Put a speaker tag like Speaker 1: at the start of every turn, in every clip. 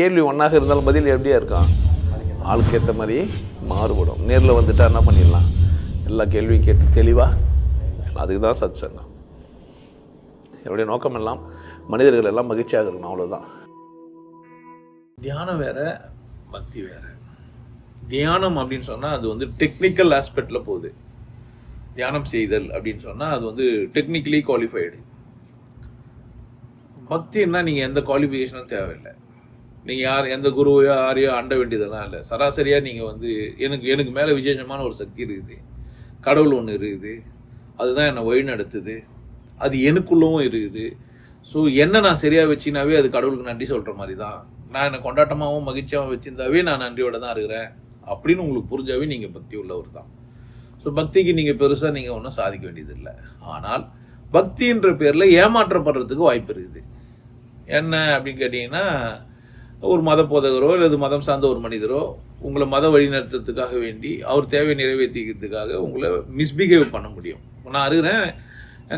Speaker 1: கேள்வி ஒன்றாக இருந்தாலும் பதில் எப்படியா இருக்கான் ஆளுக்கு ஏற்ற மாதிரி மாறுபடும். நேரில் வந்துட்டா என்ன பண்ணிடலாம்? எல்லா கேள்வியும் கேட்டு தெளிவாக அதுக்கு தான் சத் சங்கம் என்னுடைய நோக்கம் எல்லாம் மனிதர்கள் எல்லாம் மகிழ்ச்சியாக இருக்கணும் அவ்வளோதான்
Speaker 2: தியானம் வேற பக்தி வேற. தியானம் அப்படின்னு சொன்னால் அது வந்து டெக்னிக்கல் ஆஸ்பெக்டில் போகுது. தியானம் செய்தல் அப்படின்னு சொன்னால் அது வந்து டெக்னிக்கலி குவாலிஃபைடு பக்தின்னா நீங்கள் எந்த குவாலிஃபிகேஷனும் தேவையில்லை. நீங்கள் யார் எந்த குருவையோ யாரையோ அண்ட வேண்டியதெல்லாம் இல்லை. சராசரியாக நீங்கள் வந்து எனக்கு எனக்கு மேலே விசேஷமான ஒரு சக்தி இருக்குது. கடவுள் ஒன்று இருக்குது. அதுதான் என்னை வழி நடத்துது அது எனக்குள்ளவும் இருக்குது. ஸோ என்ன நான் சரியாக வச்சினாவே அது கடவுளுக்கு நன்றி சொல்கிற மாதிரி தான் நான் என்னை கொண்டாட்டமாகவும் மகிழ்ச்சியாகவும் வச்சிருந்தாவே நான் நன்றியோட தான் இருக்கிறேன். அப்படின்னு உங்களுக்கு புரிஞ்சாவே நீங்கள் பக்தி உள்ளவர் தான். ஸோ பக்திக்கு நீங்கள் பெருசாக நீங்கள் ஒன்றும் சாதிக்க வேண்டியதில்லை. ஆனால் பக்தின்ற பேரில் ஏமாற்றப்படுறதுக்கு வாய்ப்பு இருக்குது. என்ன அப்படின்னு கேட்டிங்கன்னா ஒரு மத போதகரோ அல்லது மதம் சார்ந்த ஒரு மனிதரோ உங்களை மத வழிநடத்துறதுக்காக வேண்டி அவர் தேவை நிறைவேற்றிக்கிறதுக்காக உங்களை மிஸ்பிஹேவ் பண்ண முடியும். நான் அருகிறேன்.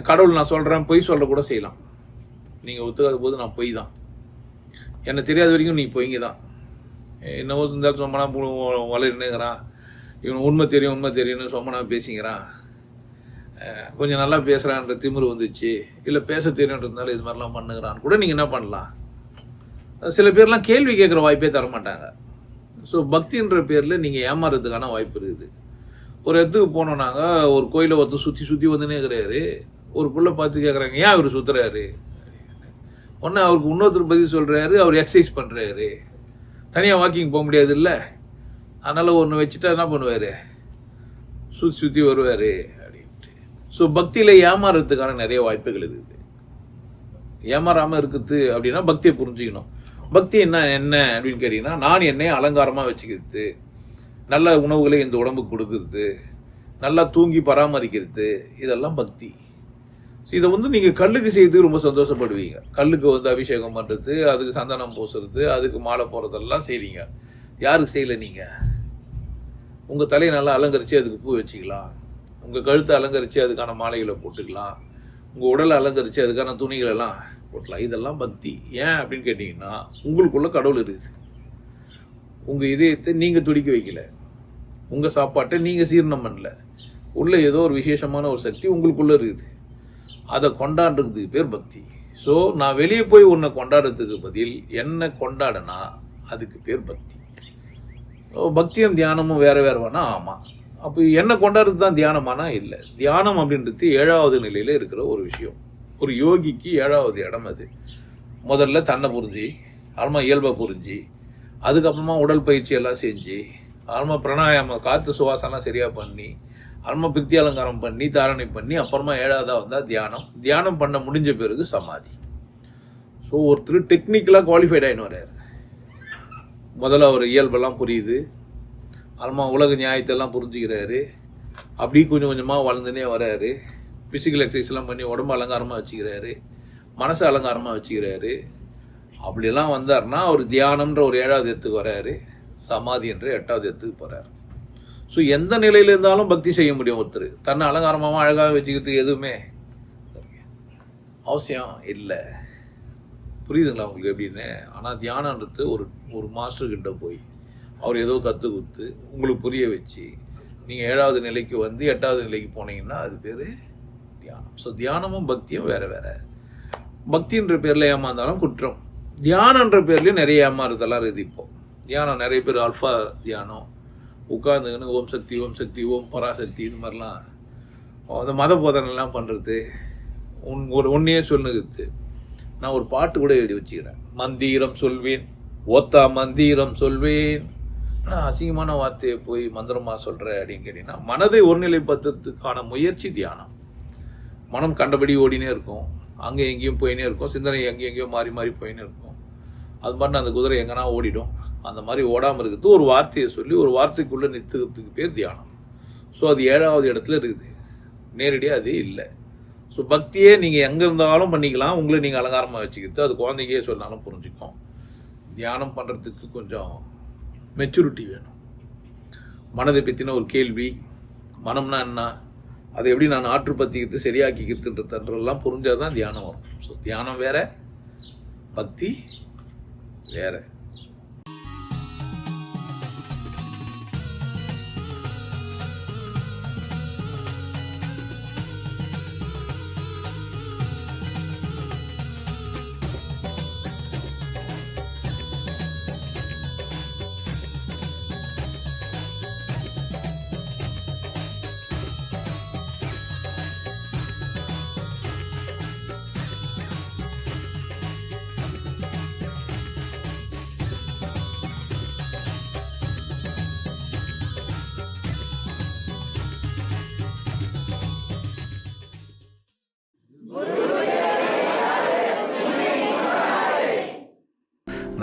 Speaker 2: கடவுள் நான் சொல்கிறேன் பொய் சொல்ல கூட செய்யலாம். நீங்கள் ஒத்துக்காத போது நான் பொய் தான். எனக்கு தெரியாத வரைக்கும் நீ பொய்ங்க தான். என்னவோ இருந்தாலும் சொம்மனா வளர்னுங்கிறான். இவன் உண்மை தெரியும் உண்மை தெரியும்னு சொம்மனா பேசிக்கிறான். கொஞ்சம் நல்லா பேசுகிறான்ற திமிரு வந்துச்சு. இல்லை பேச தெரியுன்றதுனால இது மாதிரிலாம் பண்ணுகிறான்னு கூட நீங்கள் என்ன பண்ணலாம்? சில பேர்லாம் கேள்வி கேட்குற வாய்ப்பே தர மாட்டாங்க ஸோ பக்தின்ற பேரில் நீங்கள் ஏமாறுறதுக்கான வாய்ப்பு இருக்குது. ஒரு இடத்துக்கு போனோம்னாங்க ஒரு கோயிலை ஒருத்தர் சுற்றி சுற்றி வந்துனே இருக்கிறாரு. ஒரு புள்ள பார்த்து கேட்குறாங்க ஏன் அவர் சுற்றுறாரு ஒன்று அவருக்கு இன்னொருத்தர் பதில் சொல்கிறாரு அவர் எக்ஸசைஸ் பண்ணுறாரு தனியாக வாக்கிங் போக முடியாது இல்லை அதனால் ஒன்று வச்சுட்டா என்ன பண்ணுவார்? சுற்றி சுற்றி வருவார் அப்படின்ட்டு. ஸோ பக்தியில் ஏமாறுறதுக்கான நிறைய வாய்ப்புகள் இருக்குது. ஏமாறாமல் இருக்குது அப்படின்னா பக்தியை புரிஞ்சுக்கணும். பக்தி என்ன என்ன அப்படின்னு கேட்டிங்கன்னா நான் என்னை அலங்காரமாக வச்சுக்கிறது நல்ல உணவுகளை இந்த உடம்புக்கு கொடுக்கறது நல்லா தூங்கி பராமரிக்கிறது இதெல்லாம் பக்தி. ஸோ இதை வந்து நீங்கள் கல்லுக்கு செய்து ரொம்ப சந்தோஷப்படுவீங்க. கல்லுக்கு வந்து அபிஷேகம் பண்ணுறது அதுக்கு சந்தனம் பூசுறது அதுக்கு மாலை போகிறதெல்லாம் செய்கிறீங்க யாருக்கு செய்யலை நீங்கள் உங்கள் தலையை நல்லா அலங்கரித்து அதுக்கு பூ வச்சுக்கலாம். உங்கள் கழுத்தை அலங்கரித்து அதுக்கான மாலைகளை போட்டுக்கலாம். உங்கள் உடலை அலங்கரித்து அதுக்கான துணிகளெல்லாம் போட்டலாம் இதெல்லாம் பக்தி. ஏன் அப்படின்னு கேட்டிங்கன்னா உங்களுக்குள்ளே கடவுள் இருக்குது. உங்கள் இதயத்தை நீங்கள் துடிக்க வைக்கல. உங்கள் சாப்பாட்டை நீங்கள் சீர்ணம் பண்ணல. உள்ள ஏதோ ஒரு விசேஷமான ஒரு சக்தி உங்களுக்குள்ளே இருக்குது. அதை கொண்டாடுறதுக்கு பேர் பக்தி. ஸோ நான் வெளியே போய் உன்னை கொண்டாடுறதுக்கு பதில் என்ன கொண்டாடனா அதுக்கு பேர் பக்தி. பக்தியும் தியானமும் வேறு வேறு வேணா ஆமாம் அப்போ என்ன கொண்டாடுறது தான் தியானமானா இல்லை. தியானம் அப்படின்றது ஏழாவது நிலையில் இருக்கிற ஒரு விஷயம். ஒரு யோகிக்கு ஏழாவது இடம் அது. முதல்ல தன்னை புரிஞ்சு அப்புறமா இயல்பை புரிஞ்சு அதுக்கப்புறமா உடல் பயிற்சி எல்லாம் செஞ்சு அப்புறமா பிராணாயாமம் காற்று சுவாசம்லாம் சரியாக பண்ணி அப்புறமா பிரித்தி அலங்காரம் பண்ணி தாரணை பண்ணி அப்புறமா ஏழாவதாக வந்தால் தியானம். தியானம் பண்ண முடிஞ்ச பிறகு சமாதி. ஸோ ஒருத்தர் டெக்னிக்கலாக குவாலிஃபைட் ஆகின்னு வர்றாரு. முதல்ல அவர் இயல்பெல்லாம் புரியுது. அப்புறமா உலக நியாயத்தெல்லாம் புரிஞ்சுக்கிறாரு. அப்படி கொஞ்சம் கொஞ்சமாக வளர்ந்துனே வராரு ஃபிசிக்கல் எக்ஸசைஸ்லாம் பண்ணி உடம்பு அலங்காரமாக வச்சுக்கிறாரு மனசு அலங்காரமாக வச்சுக்கிறாரு. அப்படிலாம் வந்தாருன்னா அவர் தியானம்ன்ற ஒரு ஏழாவது இடத்துக்கு வராரு. சமாதி என்ற எட்டாவது இடத்துக்கு போகிறார் ஸோ எந்த நிலையில் இருந்தாலும் பக்தி செய்ய முடியும் ஒருத்தர். தன்னை அலங்காரமாக அழகாக வச்சுக்கிட்டு எதுவுமே அவசியம் இல்லை. புரியுதுங்களா உங்களுக்கு எப்படின்னு? ஆனால் தியானன்றது ஒரு ஒரு மாஸ்டர்கிட்ட போய் அவர் ஏதோ கற்றுக் கொடுத்து உங்களுக்கு புரிய வச்சு நீங்கள் ஏழாவது நிலைக்கு வந்து எட்டாவது நிலைக்கு போனீங்கன்னா அது பேர் தியானம். ஸோ தியானமும் பக்தியும் வேறு வேறு. பக்தின்ற பேரில் ஏமாந்தாலும் குற்றம். தியானன்ற பேர்லேயும் நிறைய ஏமாறுதெல்லாம் இருக்குது இப்போது தியானம் நிறைய பேர் அல்ஃபா தியானம். உட்காந்துக்கின்னு ஓம் சக்தி ஓம் சக்தி ஓம் பராசக்தி இது மாதிரிலாம். அந்த மத போதனைலாம் பண்ணுறது உன் ஒரு ஒன்றையே சொல்லுகிறது. நான் ஒரு பாட்டு கூட எழுதி வச்சுக்கிறேன். மந்திரம் சொல்வேன். ஓத்தா மந்திரம் சொல்வேன். ஆனால் அசிங்கமான வார்த்தையை போய் மந்திரமாக சொல்கிற அப்படின்னு கேட்டிங்கன்னா மனதை ஒருநிலைப்படுத்துறதுக்கான முயற்சி தியானம். மனம் கண்டபடி ஓடினே இருக்கும். அங்கே எங்கேயும் போயினே இருக்கும். சிந்தனை எங்கேயும் எங்கேயோ மாறி மாறி போயினே இருக்கும். அது மாதிரி அந்த குதிரை எங்கன்னா ஓடிடும். அந்த மாதிரி ஓடாமல் இருக்கிறது ஒரு வார்த்தையை சொல்லி ஒரு வார்த்தைக்குள்ளே நிறுத்துறதுக்கு பேர் தியானம். ஸோ அது ஏழாவது இடத்துல இருக்குது. நேரடியாக அது இல்லை. ஸோ பக்தியே நீங்கள் எங்கே இருந்தாலும் பண்ணிக்கலாம். உங்களை நீங்கள் அலங்காரமாக வச்சுக்கிறது. அது குழந்தைக்கே சொன்னாலும் புரிஞ்சுக்கும். தியானம் பண்ணுறதுக்கு கொஞ்சம் மெச்சூரிட்டி வேணும். மனதை பற்றின ஒரு கேள்வி. மனம்னா என்ன? அதை எப்படி நான் ஆற்றுப்பத்திக்கிறது சரியாக்கிக்கிறதுன்றதெல்லாம் புரிஞ்சால் தான் தியானம் வரும். ஸோ தியானம் வேற பக்தி வேற.